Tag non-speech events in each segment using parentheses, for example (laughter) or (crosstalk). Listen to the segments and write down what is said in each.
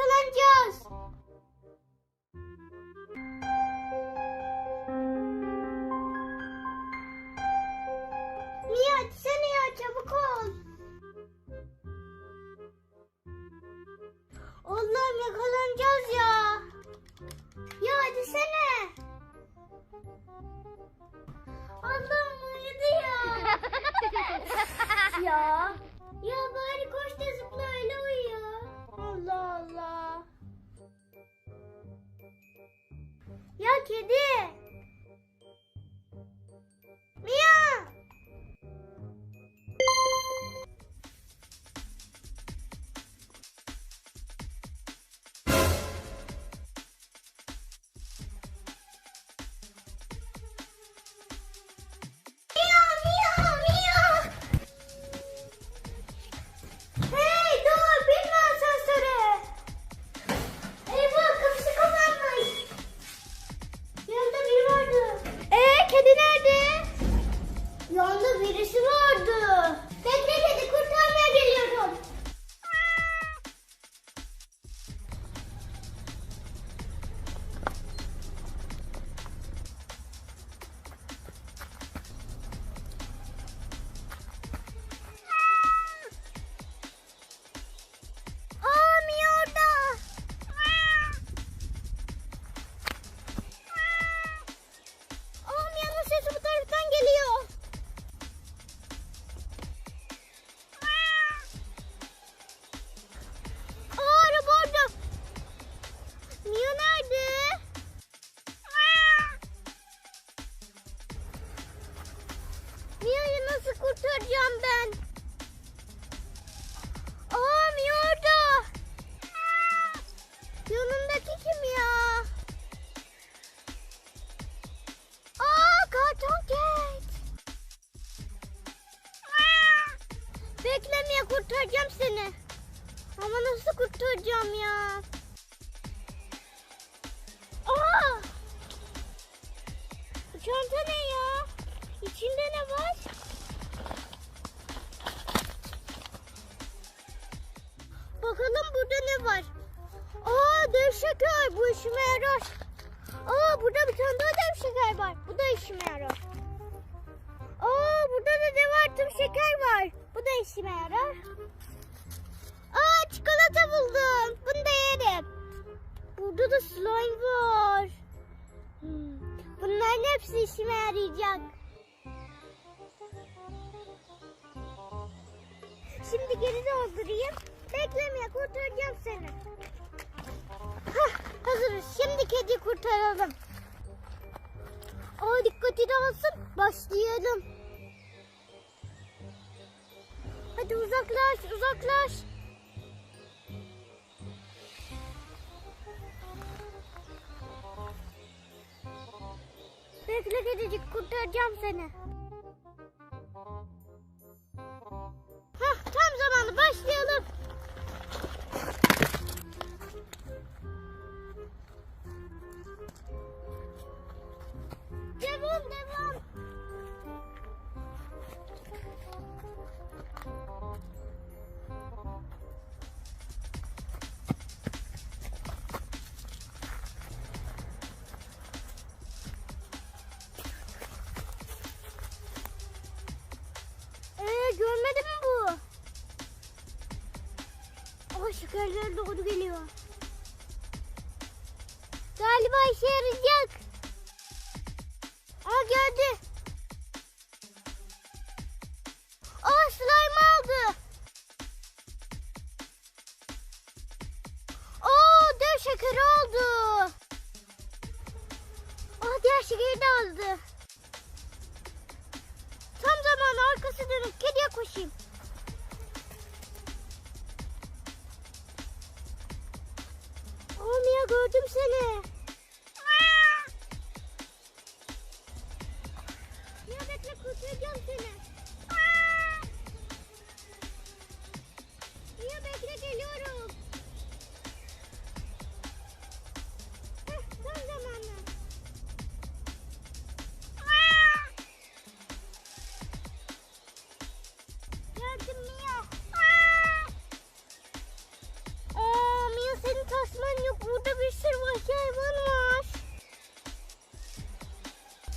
yakalanacağız. Niye açsana ya çabuk ol. Allah'ım yakalanacağız ya. Ya açsana. Allah'ım uyudu ya. (laughs) ya. Kedi. Şeker bu işime yarar. Aa burada bir tane daha dev şeker var. Bu da işime yarar. Aa burada da dev artım şeker var. Bu da işime yarar. Aa çikolata buldum. Bunu da yerim. Burada da slime var. Hmm, Bunların hepsi işime yarayacak. Şimdi geri doldurayım. Beklemeye kurtaracağım seni. Hah, hazırız. Şimdi kedi kurtaralım. Aa dikkati dağılsın. Başlayalım. Hadi uzaklaş, uzaklaş. Bekle kedicik kurtaracağım seni. İşe yarayacak. Aa geldi. Aa slime aldı. Aa dev şekeri aldı. Aa diğer şekeri de aldı. Tam zamanı arkası dönüp kediye koşayım. Gördüm seni.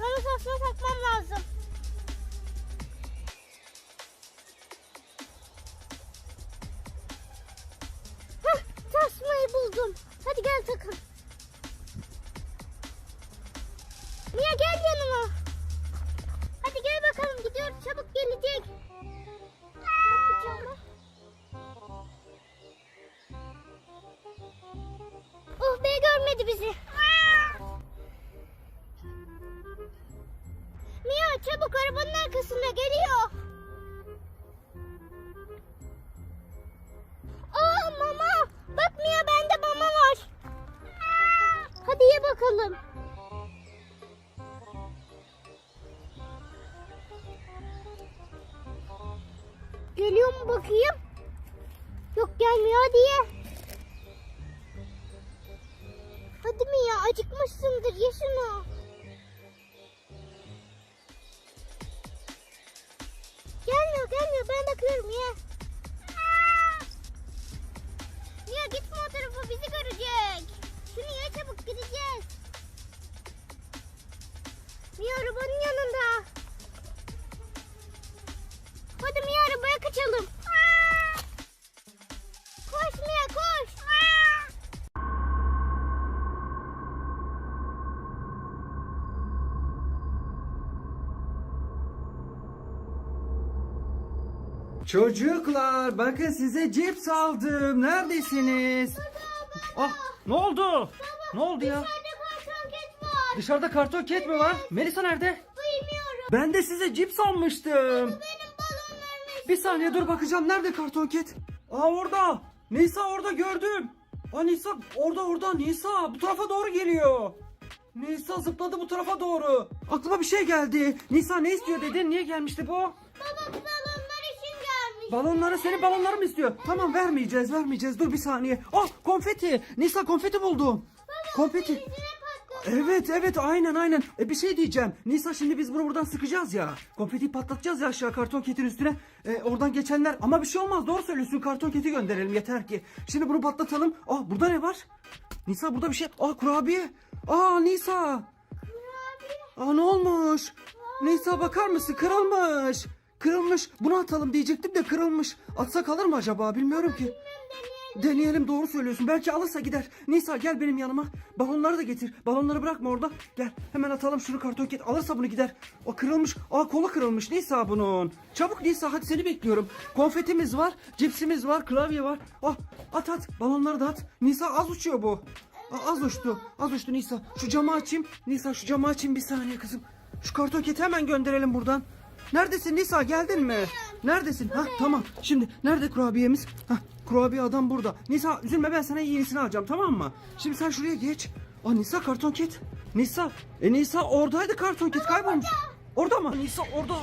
Sana tasma takmam lazım. Hah, tasmayı buldum. Hadi gel takın. again Çocuklar bakın size cips aldım. Neredesiniz? Ah ne oldu? Ne oldu ya? Dışarıda karton ket var. Dışarıda karton ket mi var? Melisa nerede? Bilmiyorum. Ben de size cips almıştım. Benim balonlarım Bir saniye dur bakacağım. Nerede karton ket? Aa orada. Nisa orada gördüm. Aa Nisa orada orada. Nisa bu tarafa doğru geliyor. Nisa zıpladı bu tarafa doğru. Aklıma bir şey geldi. Nisa ne istiyor dedin? Niye gelmişti bu? Baba gelmiş. Balonları senin balonları mı istiyor? Tamam vermeyeceğiz vermeyeceğiz. Dur bir saniye. Oh konfeti. Nisa konfeti buldum. Konfeti. Yüzüne patladı. Evet evet aynen aynen. E bir şey diyeceğim. Nisa şimdi biz bunu buradan sıkacağız ya. Konfeti patlatacağız ya aşağı karton ketin üstüne. E, oradan geçenler ama bir şey olmaz doğru söylüyorsun karton keti gönderelim yeter ki. Şimdi bunu patlatalım. Ah burada ne var? Nisa burada bir şey. Ah kurabiye. Aa Nisa. Aa ne olmuş? Nisa bakar mısın kırılmış. Kırılmış. Bunu atalım diyecektim de kırılmış. Atsak alır mı acaba bilmiyorum ki. Deneyelim doğru söylüyorsun. Belki alırsa gider. Nisa gel benim yanıma. Balonları da getir. Balonları bırakma orada. Gel hemen atalım şunu karton ket. Alırsa bunu gider. O kırılmış. Aa kolu kırılmış Nisa bunun. Çabuk Nisa hadi seni bekliyorum. Konfetimiz var. Cipsimiz var. Klavye var. Ah at at. Balonları da at. Nisa az uçuyor bu. Aa, az uçtu. Az uçtu Nisa. Şu camı açayım. Nisa şu camı açayım bir saniye kızım. Şu karton keti hemen gönderelim buradan. Neredesin Nisa geldin mi? Neredesin? Ha tamam. Şimdi nerede kurabiyemiz? Ha kurabiye adam burada. Nisa üzülme ben sana yenisini alacağım tamam mı? Şimdi sen şuraya geç. Aa Nisa karton ket. Nisa. E Nisa oradaydı karton ket kaybolmuş. Orada mı? Nisa orada.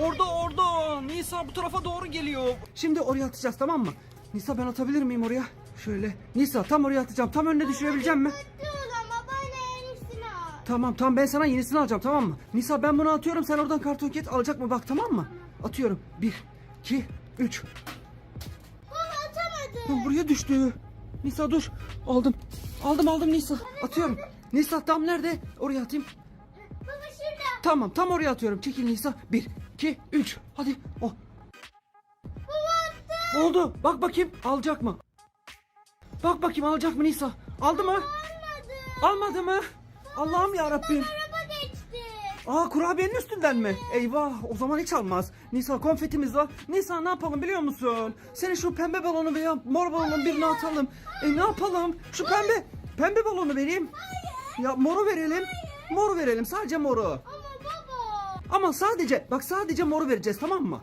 Orada orada. Nisa bu tarafa doğru geliyor. Şimdi oraya atacağız tamam mı? Nisa ben atabilir miyim oraya? Şöyle. Nisa tam oraya atacağım. Tam önüne düşürebileceğim mi? Tamam tamam ben sana yenisini alacağım tamam mı? Nisa ben bunu atıyorum sen oradan karton ket alacak mı bak tamam mı? Atıyorum. Bir, iki, üç. Baba atamadı. Lan buraya düştü. Nisa dur. Aldım. Aldım aldım Nisa. Atıyorum. Nisa tam nerede? Oraya atayım. Baba şurada. Tamam tam oraya atıyorum. Çekil Nisa. Bir, iki, üç. Hadi. Oh. Baba attı. Oldu. Bak bakayım alacak mı? Bak bakayım alacak mı Nisa? Aldı mı? Almadı. Almadı mı? Allah'ım ya Rabbim. Araba geçti. Aa kurabiyenin üstünden mi? Eyvah o zaman hiç almaz. Nisa konfetimiz var. Nisa ne yapalım biliyor musun? Senin şu pembe balonu veya mor balonun birini atalım. E ne yapalım? Şu pembe pembe balonu vereyim. Ya moru verelim. Moru verelim sadece moru. Ama baba. Ama sadece bak sadece moru vereceğiz tamam mı?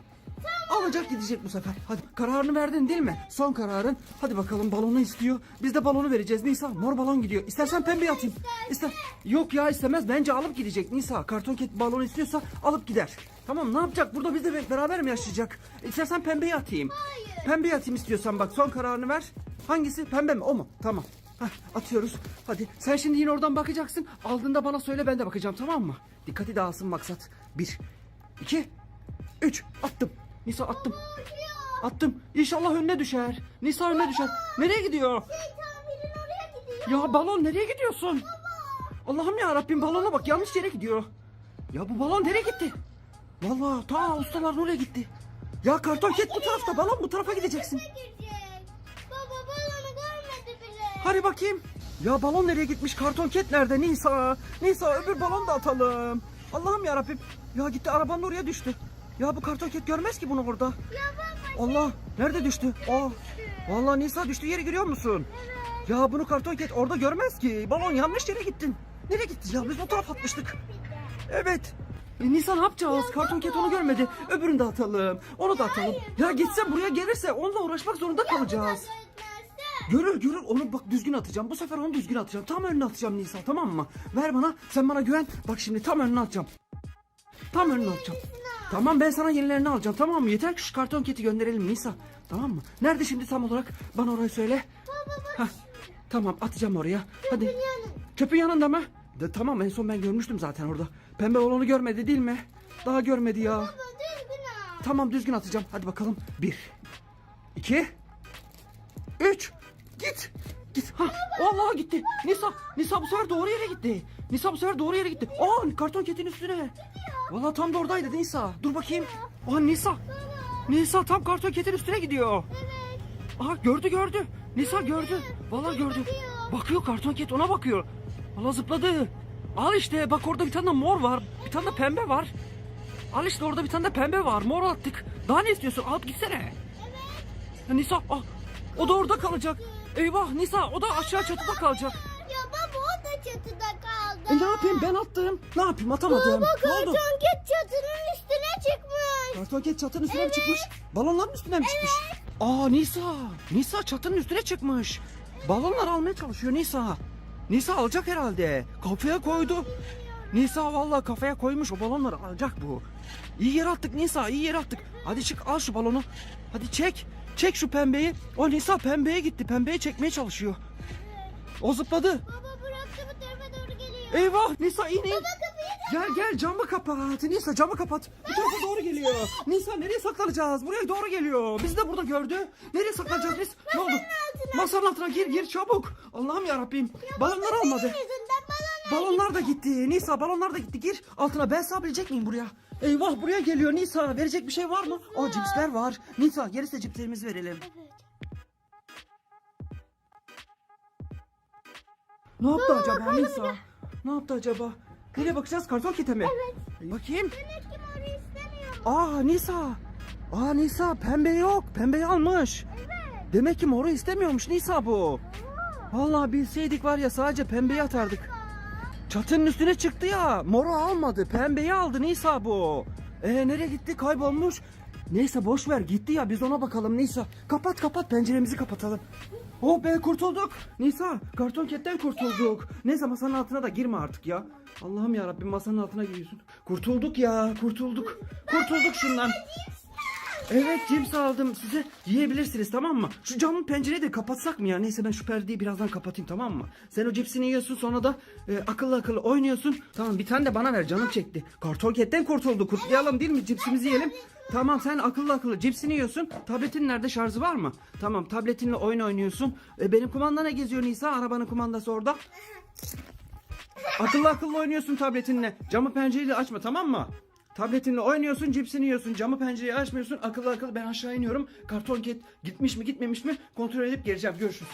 Alacak gidecek bu sefer. Hadi kararını verdin değil mi? Son kararın. Hadi bakalım balonu istiyor. Biz de balonu vereceğiz Nisa. Mor balon gidiyor. İstersen pembe atayım. İster. Yok ya istemez. Bence alıp gidecek Nisa. Karton ket balonu istiyorsa alıp gider. Tamam ne yapacak? Burada biz de be- beraber mi yaşayacak? İstersen pembeyi atayım. Hayır. Pembeyi atayım istiyorsan bak son kararını ver. Hangisi? Pembe mi? O mu? Tamam. Heh, atıyoruz. Hadi sen şimdi yine oradan bakacaksın. Aldığında bana söyle ben de bakacağım tamam mı? Dikkati dağılsın maksat. Bir, iki, üç. Attım. Nisa attım. Attım. İnşallah önüne düşer. Nisa önüne düşer. Nereye gidiyor? Ya balon nereye gidiyorsun? Allah'ım ya Rabbim balona bak yanlış yere gidiyor. Ya bu balon nereye gitti? Vallahi ta ustalar oraya gitti. Ya karton ket bu tarafta balon bu tarafa gideceksin. Baba balonu görmedi bile. Hadi bakayım. Ya balon nereye gitmiş? Karton ket nerede? Nisa. Nisa öbür balon da atalım. Allah'ım ya Rabbim. Ya gitti arabanın oraya düştü. Ya bu karton ket görmez ki bunu baba Allah nerede düştü? Aa, vallahi Nisa düştü yeri görüyor musun? evet. Ya bunu karton ket orada görmez ki. Balon yanlış yere gittin. Nereye gitti ya? Biz o tarafa atmıştık. Evet. E, Nisan ne yapacağız? Karton ket onu görmedi. Öbürünü de atalım. Onu da atalım. Ya gitse buraya gelirse onunla uğraşmak zorunda kalacağız. Görür görür onu bak düzgün atacağım. Bu sefer onu düzgün atacağım. Tam önüne atacağım Nisa tamam mı? Ver bana sen bana güven. Bak şimdi tam önüne atacağım. Tam önüne atacağım. Tamam ben sana yenilerini alacağım tamam mı? Yeter ki şu karton keti gönderelim Nisa. Tamam mı? Nerede şimdi tam olarak? Bana orayı söyle. Hah, tamam atacağım oraya. Hadi. Çöpün yanında mı? De, tamam en son ben görmüştüm zaten orada. Pembe olanı görmedi değil mi? Daha görmedi ya. Tamam düzgün atacağım. Hadi bakalım. Bir. iki, Üç. Git. Git. Ha, vallahi gitti. Nisa, Nisa bu sefer doğru yere gitti. Nisa bu sefer doğru yere gitti. Aa, karton ketin üstüne. Vallahi tam da oradaydı Nisa. Dur bakayım. Aa Nisa. Nisa tam karton ketin üstüne gidiyor. Aha gördü gördü. Nisa gördü. Vallahi gördü. Bakıyor karton ket ona bakıyor. Vallahi zıpladı. Al işte bak orada bir tane de mor var. Bir tane de pembe var. Al işte orada bir tane de pembe var. Mor attık. Daha ne istiyorsun? Alıp gitsene. Ya Nisa ah, o da orada kalacak. Eyvah Nisa o da aşağı çatıda kalacak. E ne yapayım ben attım. Ne yapayım atamadım. Baba ne oldu? karton ket çatının üstüne çıkmış. Kartonket çatının üstüne mi çıkmış? Balonların üstüne mi çıkmış? Aa Nisa. Nisa çatının üstüne çıkmış. Balonlar almaya çalışıyor Nisa. Nisa alacak herhalde. Kafaya koydu. Nisa vallahi kafaya koymuş o balonları alacak bu. İyi yere attık Nisa iyi yere attık. Hadi çık al şu balonu. Hadi çek. Çek şu pembeyi. O Nisa pembeye gitti. Pembeye çekmeye çalışıyor. O zıpladı. Baba Eyvah Nisa in in. Gel gel camı kapat. Nisa camı kapat. Bu tarafa doğru geliyor. Nisa nereye saklanacağız? Buraya doğru geliyor. Bizi de burada gördü. Nereye saklanacağız biz? Ne oldu? Masanın altına gir gir çabuk. Allah'ım ya Rabbim. Balonlar almadı. Balonlar da gitti. Nisa balonlar da gitti. Gir altına ben sığabilecek miyim buraya? Eyvah buraya geliyor Nisa. Verecek bir şey var mı? O cipsler var. Nisa gerisi cipslerimizi verelim. Ne yaptı acaba Nisa? Ne yaptı acaba? Nereye bakacağız? Karton kite mi? Evet. Bakayım. Demek ki moru istemiyor. Aa Nisa. Aa Nisa pembe yok. Pembeyi almış. Evet. Demek ki moru istemiyormuş Nisa bu. Vallahi bilseydik var ya sadece pembeyi atardık. Çatının üstüne çıktı ya. Moru almadı. Pembeyi aldı Nisa bu. Ee nereye gitti? Kaybolmuş. Neyse boş ver gitti ya biz ona bakalım Nisa. Kapat kapat penceremizi kapatalım. Oh be kurtulduk. Nisa karton ketten kurtulduk. Neyse masanın altına da girme artık ya. Allah'ım ya Rabbim masanın altına giriyorsun. Kurtulduk ya kurtulduk. Kurtulduk şundan. Evet cips aldım size yiyebilirsiniz tamam mı? Şu camın pencereyi de kapatsak mı ya? Neyse ben şu perdeyi birazdan kapatayım tamam mı? Sen o cipsini yiyorsun sonra da e, akıllı akıllı oynuyorsun. Tamam bir tane de bana ver canım çekti. Kartonketten kurtuldu kutlayalım değil mi? Cipsimizi yiyelim. Tamam sen akıllı akıllı cipsini yiyorsun. Tabletin nerede şarjı var mı? Tamam tabletinle oyun oynuyorsun. E, benim kumanda ne geziyor Nisa? Arabanın kumandası orada. Akıllı akıllı oynuyorsun tabletinle. Camı pencereyi de açma tamam mı? Tabletinle oynuyorsun, cipsini yiyorsun, camı pencereyi açmıyorsun. Akıllı akıllı ben aşağı iniyorum. Karton ket gitmiş mi gitmemiş mi kontrol edip geleceğim. Görüşürüz.